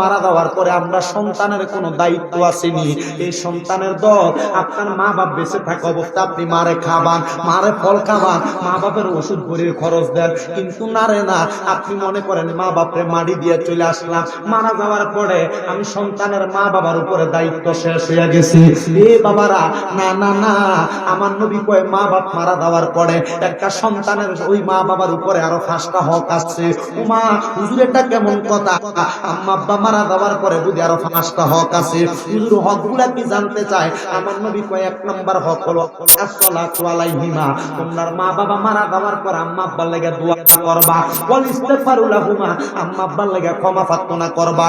মারা আমরা সন্তানের কোনো দায়িত্ব আসেনি। এই সন্তানের দল আপনার মা বাপ বেঁচে থাকা অবস্থা আপনি মারে খাবান, মারে ফল খাবান, মা বাপের ওষুধ ভরির খরচ দেন। কিন্তু না রে না, আপনি মনে করেন মা বাপরে মাটি দিয়ে চলে আসলাম, মারা যাওয়ার পরে আমি সন্তানের মা বাবার উপরে দায়িত্ব শেষ হয়ে গেছি। এ বাবারা, না না না, আমার নবী কয়, মা বাপ মারা যাওয়ার পরে একটা সন্তানের ওই মা বাবার উপরে আরও পাঁচটা হক আছে উমা, হুজুর, এটা কেমন কথা? আম্মা আব্বা মারা যাওয়ার পরে বুঝি আরও পাঁচটা হক আছে হুজুর হকগুলা কি জানতে চায়? আমার নবী কয়, এক নম্বর হক হলো আসসালাতু তোমার মা বাবা মারা যাওয়ার পর আম্মা আব্বার লাগা দোয়া করবা। ওয়াল ইস্তিগফারু লাহুমা। আম্মা আব্বার লাগা ক্ষমা প্রার্থনা করবা।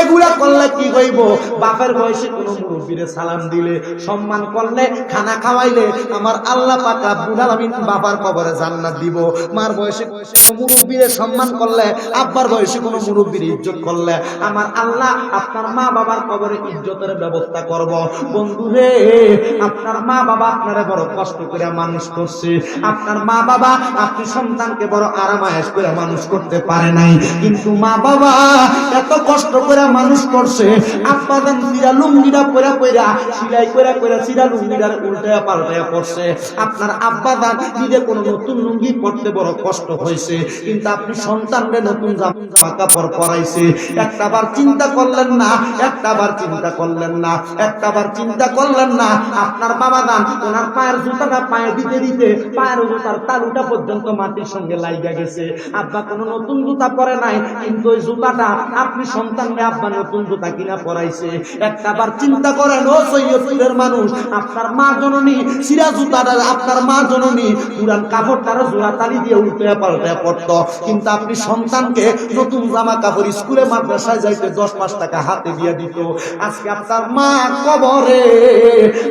এগুলা করলে কি হইব? বাপের বয়সে কোন মুরব্বীরে সালাম দিলে, সম্মান করলে, খানা খাওয়াইলে আমার আল্লাহ পাক বাবার কবরে জান্নাত দিব। মার বয়সে মুরব্বীরে সম্মান করলে, আব্বার বয়সে কোন মুরব্বীর ইজ্জত করলে আমার আল্লাহ আপনার মা বাবার কবরে ইজ্জতের ব্যবস্থা করব। বন্ধু রে, আপনার মা বাবা আপনারে বড় কষ্ট করে মানুষ করছে। আপনার মা বাবা আপনি সন্তানকে বড় আরামায়েশ করে মানুষ করতে পারে নাই। কিন্তু মা বাবা এত কষ্ট করে মানুষ করছে আপাদান সিরা লুঙ্গিরা সিলাই সিরা আপনার আব্বাদান নিজে কোন নতুন লুঙ্গি পড়তে বড় কষ্ট হয়েছে, কিন্তু আপনি সন্তানকে নতুন জামা কাপড় পরাইছে। চিন্তা করলেন না, একটাবার চিন্তা করলেন না চিন্তা করলেন না। আপনার ওনার পায়ের জুতাটা পায়ে দিতে দিতে পায়ের জুতার তালুটা পর্যন্ত মাটির সঙ্গে লাইগা গেছে। আব্বা কোনো নতুন জুতা পরে নাই, কিন্তু ওই জুতাটা আপনি সন্তানকে আব্বা নতুন জুতা কিনা পরাইছে। একটাবার চিন্তা করেন, ও মানুষ, আপনার মা জননী, সিরা আপনার মা জননী, পুরান জোড়া তালি দিয়ে উল্টে পাল্টে পড়তো কিন্তু আপনি সন্তানকে নতুন জামা কাপড় স্কুলে, মাদ্রাসায় যাইতে দশ পাঁচ টাকা হাতে দিয়ে দিত। আজকে আপনার মা কবরে,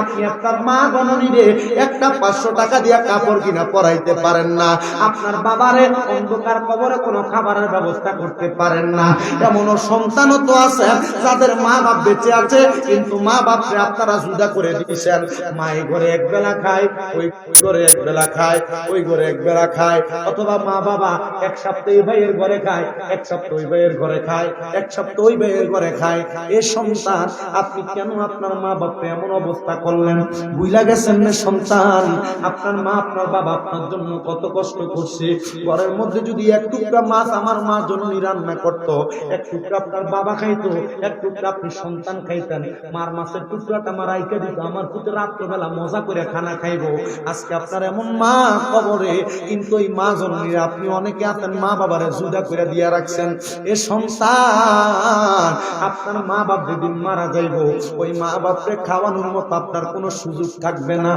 আপনি আপনার মা জননীরে একটা পাঁচশো টাকা দিয়ে কাপড় কিনা পরাইতে পারেন না। আপনার বাবারে অন্ধকার কবরে কোনো খাবারের ব্যবস্থা করতে পারেন না। এমনও সন্তানও তো আছে, যাদের মা বাপ বেঁচে আছে, কিন্তু মা বাপকে আপনারা জুদা করে দিয়েছেন। মা এই ঘরে এক বেলা খায়, ওই ঘরে এক বেলা খায়, ওই ঘরে এক বেলা খায়। অথবা মা বাবা এক সপ্তাহ এই ভাইয়ের ঘরে খায়, এক সপ্তাহ ওই ভাইয়ের ঘরে খায়, এক সপ্তাহ ওই ভাইয়ের ঘরে খায়। এ সন্তান, আপনি কেন আপনার মা বাপকে এমন অবস্থা করলেন? বুঝলা গেছেন না সন্তান। আপনার মা, আপনার বাবা আপনার জন্য কত কষ্ট করছে। ঘরের মধ্যে যদি এক টুকরা মাছ আমার মা জন্য রান্না করত, এক টুকরা আপনার বাবা খাইতো, এক টুকরা আপনি সন্তান খাইতেন, মার মাছের টুকরাটা আমার আইকা দিত, আমার পুতে রাত্রবেলা মজা করে খানা খাইবো। আজকে আপনার এমন মা কবরে, কিন্তু ওই মা জননীর আপনি অনেকে আছেন, মা বাবারে জুদা করে দিয়া রাখছেন। এ সংসার আপনার মা বাপ যেদিন মারা যাইব, ওই মা বাপরে খাওয়ানোর মতো আপনার কোনো সুযোগ থাকবে না।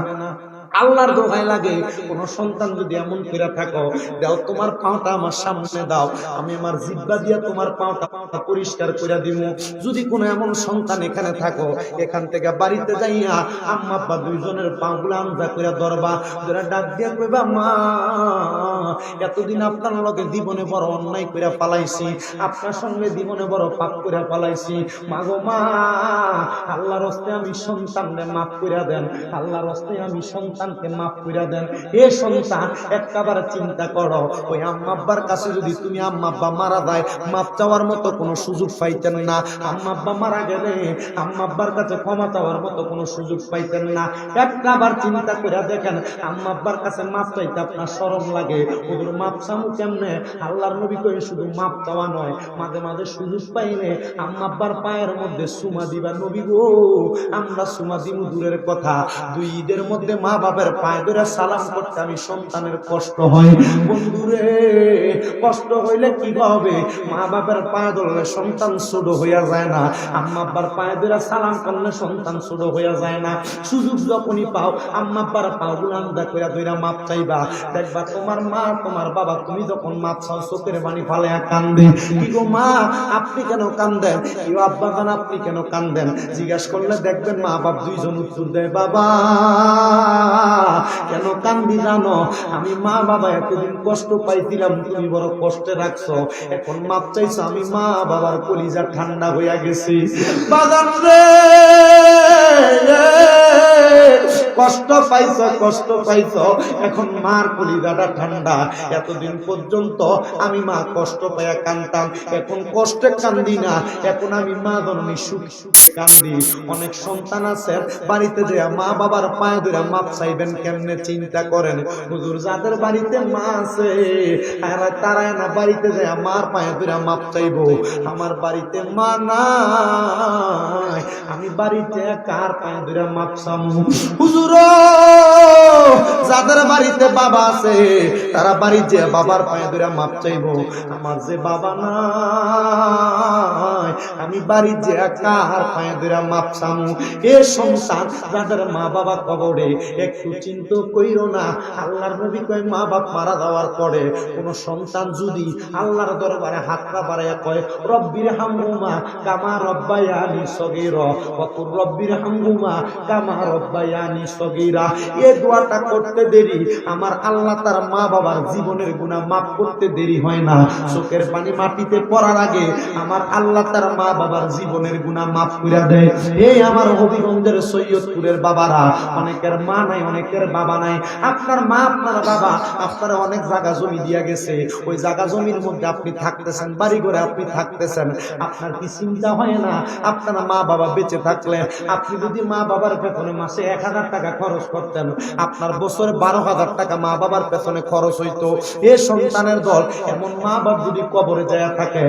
আল্লাহর দোহাই লাগে। কোন সন্তান যদি এমন করে থাকো, দাও তোমার পাওটা আমার সামনে দাও, আমি আমার জিব্বা দিয়ে তোমার পাওটা পাওটা পরিষ্কার করে দিব। যদি কোনো এমন সন্তান এখানে থাকো, এখান থেকে বাড়িতে যাইয়া আম্মা আব্বা দুইজনের পাগুলো আন্দা করে ধরবা, ধরে ডাক দিয়ে কইবা, মা, এতদিন আপনার লগে জীবনে বড় অন্যায় করে পালাইছি, আপনার সঙ্গে জীবনে বড় পাপ করে পালাইছি। মাগো মা, আল্লাহর হস্তে আমি সন্তানকে মাফ করে দেন, আল্লাহর হস্তে আমি সন্তানকে মাফ করে দেন। এ সন্তান, একটাবার চিন্তা করো, ওই আম্মা আব্বার কাছে যদি তুমি আম্মা আব্বা মারা যায়, মাপ চাওয়ার মতো কোনো সুযোগ পাইতেন না। আম্মা আব্বা মারা গেলে আম্মা আব্বার কাছে ক্ষমা চাওয়ার মতো কোনো সুযোগ পাইতেন না। একটাবার চিন্তা করে দেখেন, আম্মা আব্বার কাছে মাপ চাইতে আপনার শরম লাগে। ওদের মাপ চামু কেমনে? আল্লাহর নবী কই শুধু মাপ চাওয়া নয়, মাঝে মাঝে সুযোগ পাইলে আম্মা আব্বার পায়ের মধ্যে সুমা দিবা। নবী গো, আমরা সুমা দিমু দূরের কথা। দুই ঈদের মধ্যে মা বাপ বাবার পায়ে ধরে সালাম করতে আমি সন্তানের কষ্ট হয়। বন্ধুরে, কষ্ট হইলে কি হবে? মা বাবার পায়ে ধরলে সন্তান ছোট হইয়া যায় না। আম্মা আব্বার পায়ে ধরে সালাম করলে সন্তান ছোট হইয়া যায় না। সুযোগ যখনই পাও, আম্মা আব্বার পাও গুলান্দা কইরা ধইরা মাপ চাইবা। দেখবা তোমার মা, তোমার বাবা, তুমি যখন মাপ চাও, চোখের বাণী ফালে কান্দে। কি গো মা, আপনি কেন কান্দেন? কি আব্বা জান, আপনি কেন কান্দেন? জিজ্ঞাসা করলে দেখবেন মা বাপ দুইজন উত্তর দেয়, বাবা কেন কান্দি জানো? আমি মা বাবা এতদিন কষ্ট পাইছিলাম, তুমি বড় কষ্টে রাখছ। এখন মাপ চাইছো, আমি মা বাবার কলিজা ঠান্ডা হইয়া গেছি। বাজার রে কষ্ট পাইছ কষ্ট পাইছ। এখন মার কলিজাটা ঠান্ডা। এতদিন পর্যন্ত আমি মা কষ্ট পাইয়া কান্দতাম এখন কষ্টে কান্দি না। এখন আমি মা জন্মী সুখ সুখে কান্দি। অনেক সন্তান আছেন বাড়িতে যে মা বাবার পায়ে ধরে মাপ চাইবেন কেমনে চিন্তা করেন? হুজুর, যাদের বাড়িতে মা আছে তারা না বাড়িতে যে মার পায়ে ধরে মাপ চাইব? আমার বাড়িতে মা নাই। আমি বাড়িতে কার পায়ে ধরে মাপ চামু? হুজুর যাদের বাড়িতে বাবা আছে, তারা বাড়িতে বাবার পায়ে ধরে মাপ চাইব, আমার যে বাবা নাই, আমি বাড়ি যে কার পায়ে ধরে মাপ চামু। এ সংসার যাদের মা বাবা কবরে, একটু চিন্তা কইরো না, আল্লাহর নবী কয়, মা বাপ মারা যাওয়ার পরে কোন সন্তান যদি আল্লাহর দরবারে হাতটা বাড়াইয়া কয়, রব্বির হামহুমা কামা রব্বায়ানি সগীরা অকুর রব্বির হামহুমা কামা রব্বায়ানি সগীরা। এই দোয়াটা করতে দেরি আমার আল্লাহ তার মা বাবার জীবনের গুনাহ মাফ করতে দেরি হয় না। চোখের পানি মাটিতে পড়ার আগে আমার আল্লাহ তার মা বাবার জীবনের গুনাহ মাফ করে দেয়। এই আমার হবিগঞ্জের সৈয়দপুরের বাবারা, অনেকের মা নাই, অনেকের বাবা নাই। আপনার মা, আপনার বাবা, আপনার অনেক জায়গা জমি দিয়া গেছে। ওই জায়গা জমির মধ্যে আপনি থাকতেছেন বাড়ি করে আপনি থাকতেছেন। আপনার কি চিন্তা হয় না? আপনার মা বাবা বেঁচে থাকলে আপনি যদি মা বাবার পেছনে মাসে এক হাজার টাকা খরচ করতেন, আপনার বছরে বারো হাজার টাকা মা বাবার পেছনে খরচ হইতো। এ সন্তানের দল এমন মা বাপ যদি কবরে যায় থাকে